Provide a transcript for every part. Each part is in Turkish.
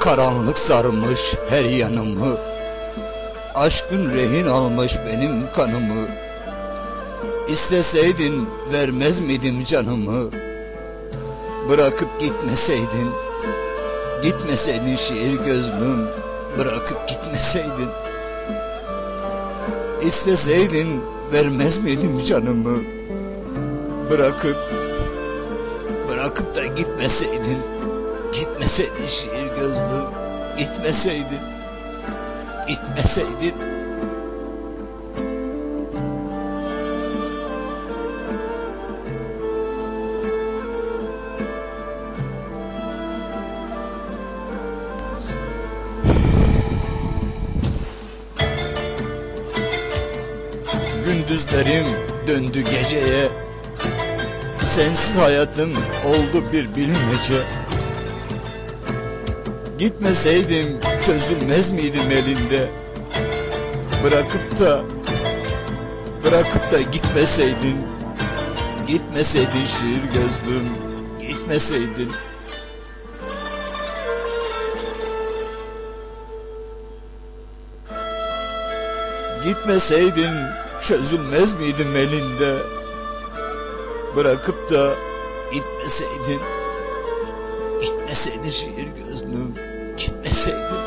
Karanlık sarmış her yanımı. Aşkın rehin almış benim kanımı. İsteseydin vermez miydim canımı? Bırakıp gitmeseydin Gitmeseydin şiir gözlüm Bırakıp gitmeseydin. İsteseydin vermez miydim canımı? Bırakıp Bırakıp da gitmeseydin Gitmeseydin şiir gözlüm Gitmeseydin Gitmeseydin Gündüzlerim döndü geceye. Sensiz hayatım oldu bir bilmece Gitmeseydim çözülmez miydim elinde? Bırakıp da Bırakıp da gitmeseydin Gitmeseydin şiir gözlüm Gitmeseydin. Gitmeseydin çözülmez miydim elinde? Bırakıp da gitmeseydin Gitmeseydin şiir gözlüm Gitmeseydin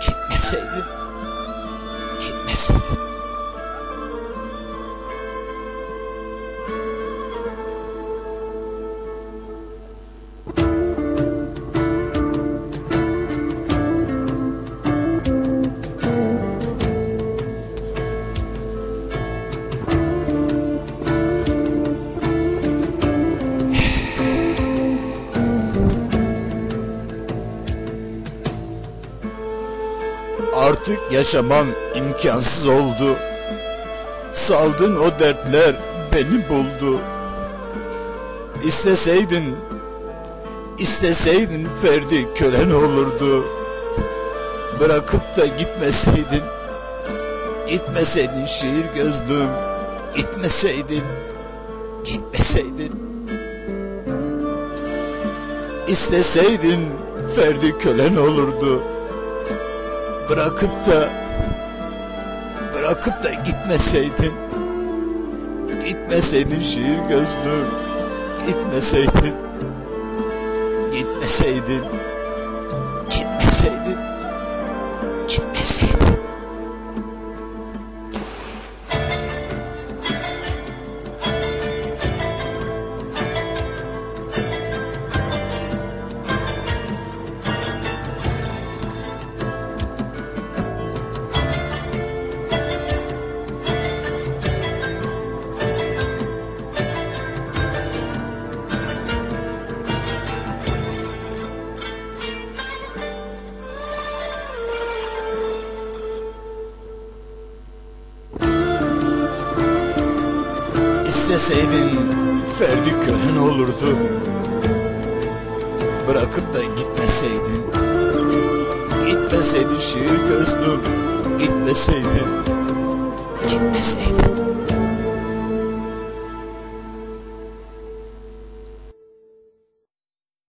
Gitmeseydin Artık yaşamam imkansız oldu. Saldın o dertler beni buldu. İsteseydin İsteseydin Ferdi kölen olurdu. Bırakıp da gitmeseydin Gitmeseydin şiir gözlüm Gitmeseydin Gitmeseydin. İsteseydin Ferdi kölen olurdu Bırakıp da Bırakıp da gitmeseydin Gitmeseydin şiir gözlüm Gitmeseydin Gitmeseydin Gitmeseydin İsteseydin Ferdi kölen olurdu. Bırakıp da gitmeseydin Gitmeseydin şiir gözlüm Gitmeseydin Gitmeseydin